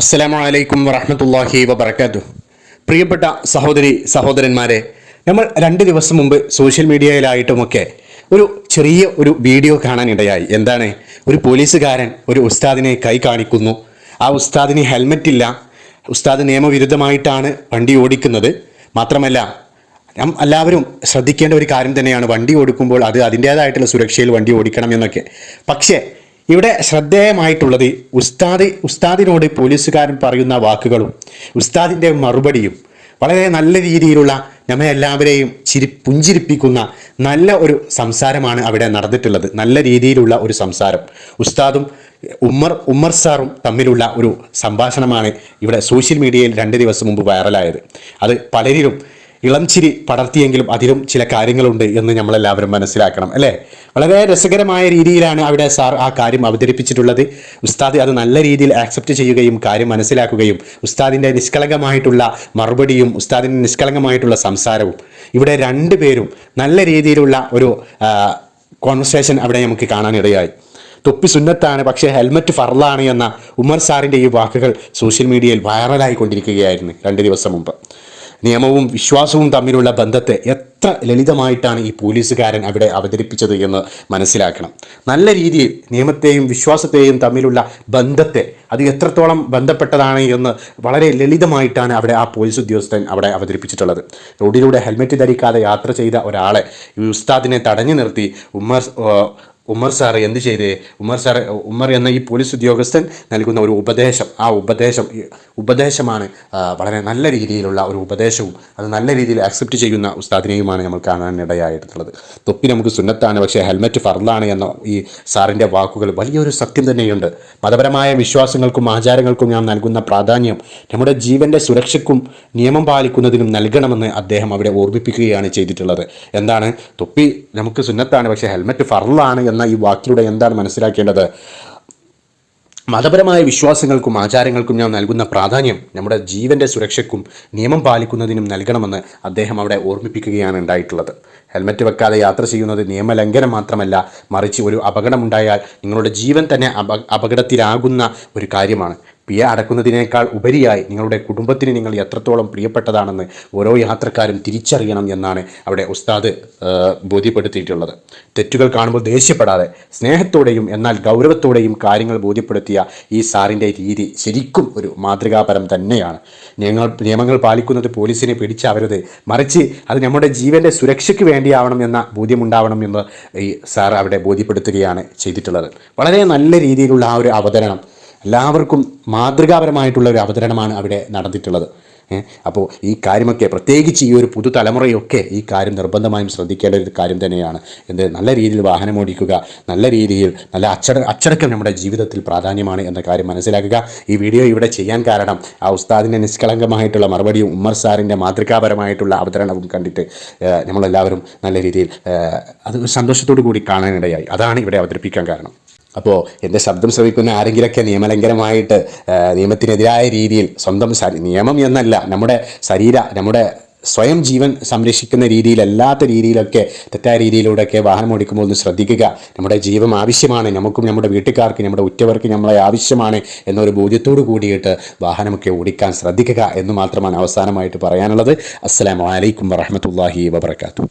അസ്സലാമു അലൈക്കും വറഹമത്തല്ലാഹി വബർക്കാത്തു പ്രിയപ്പെട്ട സഹോദരി സഹോദരന്മാരെ നമ്മൾ രണ്ട് ദിവസം മുമ്പ് സോഷ്യൽ മീഡിയയിലായിട്ടുമൊക്കെ ഒരു ചെറിയ ഒരു വീഡിയോ കാണാനിടയായി. എന്താണ്? ഒരു പോലീസുകാരൻ ഒരു ഉസ്താദിനെ കൈ കാണിക്കുന്നു. ആ ഉസ്താദിന് ഹെൽമെറ്റ് ഇല്ല ഉസ്താദ് നിയമവിരുദ്ധമായിട്ടാണ് വണ്ടി ഓടിക്കുന്നത്. മാത്രമല്ല നാം എല്ലാവരും ശ്രദ്ധിക്കേണ്ട ഒരു കാര്യം തന്നെയാണ്. വണ്ടി ഓടിക്കുമ്പോൾ അത് അതിന്റേതായിട്ടുള്ള സുരക്ഷയിൽ വണ്ടി ഓടിക്കണം എന്നൊക്കെ. പക്ഷേ ഇവിടെ ശ്രദ്ധേയമായിട്ടുള്ളത് ഉസ്താദ് ഉസ്താദിനോട് പോലീസുകാരൻ പറയുന്ന വാക്കുകളും ഉസ്താദിന്റെ മറുപടിയും വളരെ നല്ല രീതിയിലുള്ള നമ്മെ എല്ലാവരെയും ചിരി പുഞ്ചിരിപ്പിക്കുന്ന നല്ല ഒരു സംസാരമാണ് അവിടെ നടന്നിട്ടുള്ളത്. നല്ല രീതിയിലുള്ള ഒരു സംസാരം. ഉസ്താദും ഉമ്മർ ഉമ്മർ സാറും തമ്മിലുള്ള ഒരു സംഭാഷണമാണ് ഇവിടെ സോഷ്യൽ മീഡിയയിൽ രണ്ട് ദിവസം മുമ്പ് വൈറലായത്. അത് പലരിലും ഇളം ചിരി പടർത്തിയെങ്കിലും അതിലും ചില കാര്യങ്ങളുണ്ട് എന്ന് നമ്മളെല്ലാവരും മനസ്സിലാക്കണം അല്ലേ? വളരെ രസകരമായ രീതിയിലാണ് അവിടെ സാർ ആ കാര്യം അവതരിപ്പിച്ചിട്ടുള്ളത്. ഉസ്താദ് അത് നല്ല രീതിയിൽ ആക്സെപ്റ്റ് ചെയ്യുകയും കാര്യം മനസ്സിലാക്കുകയും ഉസ്താദിന്റെ നിഷ്കളങ്കമായിട്ടുള്ള മറുപടിയും ഉസ്താദിന്റെ നിഷ്കളങ്കമായിട്ടുള്ള സംസാരവും. ഇവിടെ രണ്ടുപേരും നല്ല രീതിയിലുള്ള ഒരു കോൺവെർസേഷൻ അവിടെ നമുക്ക് കാണാനിടയായി. തൊപ്പി സുന്നത്താണ് പക്ഷേ ഹെൽമറ്റ് ഫർലാണ് എന്ന ഉമർ സാറിന്റെ ഈ വാക്കുകൾ സോഷ്യൽ മീഡിയയിൽ വൈറലായി കൊണ്ടിരിക്കുകയായിരുന്നു രണ്ട് ദിവസം മുമ്പ്. നിയമവും വിശ്വാസവും തമ്മിലുള്ള ബന്ധത്തെ എത്ര ലളിതമായിട്ടാണ് ഈ പോലീസുകാരൻ അവിടെ അവതരിപ്പിച്ചത് എന്ന് മനസ്സിലാക്കണം. നല്ല രീതിയിൽ നിയമത്തെയും വിശ്വാസത്തെയും തമ്മിലുള്ള ബന്ധത്തെ അത് എത്രത്തോളം ബന്ധപ്പെട്ടതാണ് എന്ന് വളരെ ലളിതമായിട്ടാണ് അവിടെ ആ പോലീസ് ഉദ്യോഗസ്ഥൻ അവിടെ അവതരിപ്പിച്ചിട്ടുള്ളത്. റോഡിലൂടെ ഹെൽമെറ്റ് ധരിക്കാതെ യാത്ര ചെയ്ത ഒരാളെ ഈ ഉസ്താദിനെ തടഞ്ഞു നിർത്തി ഉമ്മർ ഉമ്മർ സാർ എന്ത് ചെയ്തേ? ഉമർ സാർ ഉമർ എന്ന ഈ പോലീസ് ഉദ്യോഗസ്ഥൻ നൽകുന്ന ഒരു ഉപദേശം ആ ഉപദേശം ഉപദേശമാണ് വളരെ നല്ല രീതിയിലുള്ള ഒരു ഉപദേശവും അത് നല്ല രീതിയിൽ അക്സെപ്റ്റ് ചെയ്യുന്ന ഉസ്താദിനെയുമാണ് നമ്മൾ കാണാനിടയായിട്ടുള്ളത്. തൊപ്പി നമുക്ക് സുന്നത്താണ് പക്ഷേ ഹെൽമെറ്റ് ഫർദാണ് എന്ന ഈ സാറിന്റെ വാക്കുകൾ വലിയൊരു സത്യം തന്നെയുണ്ട്. മതപരമായ വിശ്വാസങ്ങൾക്കും ആചാരങ്ങൾക്കും ഞാൻ നൽകുന്ന പ്രാധാന്യം നമ്മുടെ ജീവന്റെ സുരക്ഷയ്ക്കും നിയമം പാലിക്കുന്നതിനും നൽകണമെന്ന് അദ്ദേഹം അവിടെ ഓർമ്മിപ്പിക്കുകയാണ് ചെയ്തിട്ടുള്ളത്. എന്താണ്? തൊപ്പി നമുക്ക് സുന്നത്താണ് പക്ഷേ ഹെൽമെറ്റ് ഫർലാണ് എന്ന ഈ വാക്കിലൂടെ എന്താണ് മനസ്സിലാക്കേണ്ടത്? മതപരമായ വിശ്വാസങ്ങൾക്കും ആചാരങ്ങൾക്കും ഞാൻ നൽകുന്ന പ്രാധാന്യം നമ്മുടെ ജീവന്റെ സുരക്ഷയ്ക്കും നിയമം പാലിക്കുന്നതിനും നൽകണമെന്ന് അദ്ദേഹം അവിടെ ഓർമ്മിപ്പിക്കുകയാണ് ഉണ്ടായിട്ടുള്ളത്. ഹെൽമറ്റ് വെക്കാതെ യാത്ര ചെയ്യുന്നത് നിയമലംഘനം മാത്രമല്ല മറിച്ച് ഒരു അപകടമുണ്ടായാൽ നിങ്ങളുടെ ജീവൻ തന്നെ അപ അപകടത്തിലാകുന്ന ഒരു കാര്യമാണ്. പിയ അടക്കുന്നതിനേക്കാൾ ഉപരിയായി നിങ്ങളുടെ കുടുംബത്തിന് നിങ്ങൾ എത്രത്തോളം പ്രിയപ്പെട്ടതാണെന്ന് ഓരോ യാത്രക്കാരും തിരിച്ചറിയണം എന്നാണ് അവിടെ ഉസ്താദ് ബോധ്യപ്പെടുത്തിയിട്ടുള്ളത്. തെറ്റുകൾ കാണുമ്പോൾ ദേഷ്യപ്പെടാതെ സ്നേഹത്തോടെയും എന്നാൽ ഗൗരവത്തോടെയും കാര്യങ്ങൾ ബോധ്യപ്പെടുത്തിയ ഈ സാറിന്റെ രീതി ശരിക്കും ഒരു മാതൃകാപരം തന്നെയാണ്. ഞങ്ങൾ നിയമങ്ങൾ പാലിക്കുന്നത് പോലീസിനെ പിടിച്ചാവരുത് മറിച്ച് അത് നമ്മുടെ ജീവന്റെ സുരക്ഷയ്ക്ക് വേണ്ടിയാവണം എന്ന ബോധ്യമുണ്ടാവണം എന്ന് ഈ സാർ അവിടെ ബോധ്യപ്പെടുത്തുകയാണ് ചെയ്തിട്ടുള്ളത്. വളരെ നല്ല രീതിയിലുള്ള ആ ഒരു അവതരണം എല്ലാവർക്കും മാതൃകാപരമായിട്ടുള്ള ഒരു അവതരണമാണ് അവിടെ നടന്നിട്ടുള്ളത്. അപ്പോൾ ഈ കാര്യമൊക്കെ പ്രത്യേകിച്ച് ഈ ഒരു പുതുതലമുറയൊക്കെ ഈ കാര്യം നിർബന്ധമായും ശ്രദ്ധിക്കേണ്ട ഒരു കാര്യം തന്നെയാണ്. എന്ത് നല്ല രീതിയിൽ വാഹനം ഓടിക്കുക നല്ല രീതിയിൽ നല്ല അച്ചട അച്ചടക്കം നമ്മുടെ ജീവിതത്തിൽ പ്രാധാന്യമാണ് എന്ന കാര്യം മനസ്സിലാക്കുക. ഈ വീഡിയോ ഇവിടെ ചെയ്യാൻ കാരണം ആ ഉസ്താദിന്റെ നിഷ്കളങ്കമായിട്ടുള്ള മറുപടിയും ഉമ്മർ സാറിന്റെ മാതൃകാപരമായിട്ടുള്ള അവതരണവും കണ്ടിട്ട് നമ്മളെല്ലാവരും നല്ല രീതിയിൽ അത് സന്തോഷത്തോടു കൂടി കാണാനിടയായി. അതാണ് ഇവിടെ അവതരിപ്പിക്കാൻ കാരണം. അപ്പോൾ എന്റെ ശബ്ദം ശ്രവിക്കുന്ന ആരെങ്കിലൊക്കെ നിയമലംഘനമായിട്ട് നിയമത്തിനെതിരായ രീതിയിൽ സ്വന്തം നിയമം എന്നല്ല നമ്മുടെ ശരീര നമ്മുടെ സ്വയം ജീവൻ സംരക്ഷിക്കുന്ന രീതിയിലല്ലാത്ത രീതിയിലൊക്കെ തെറ്റായ രീതിയിലൂടെയൊക്കെ വാഹനം ഓടിക്കുമ്പോൾ ഒന്ന് ശ്രദ്ധിക്കുക. നമ്മുടെ ജീവൻ ആവശ്യമാണ് നമുക്കും നമ്മുടെ വീട്ടുകാർക്ക് നമ്മുടെ ഉറ്റവർക്ക് നമ്മളെ ആവശ്യമാണ് എന്നൊരു ബോധ്യത്തോടു കൂടിയിട്ട് വാഹനമൊക്കെ ഓടിക്കാൻ ശ്രദ്ധിക്കുക എന്ന് മാത്രമാണ് അവസാനമായിട്ട് പറയാനുള്ളത്. അസ്സാം വലൈക്കും വറഹമത്തല്ലാഹി വബർക്കാത്തു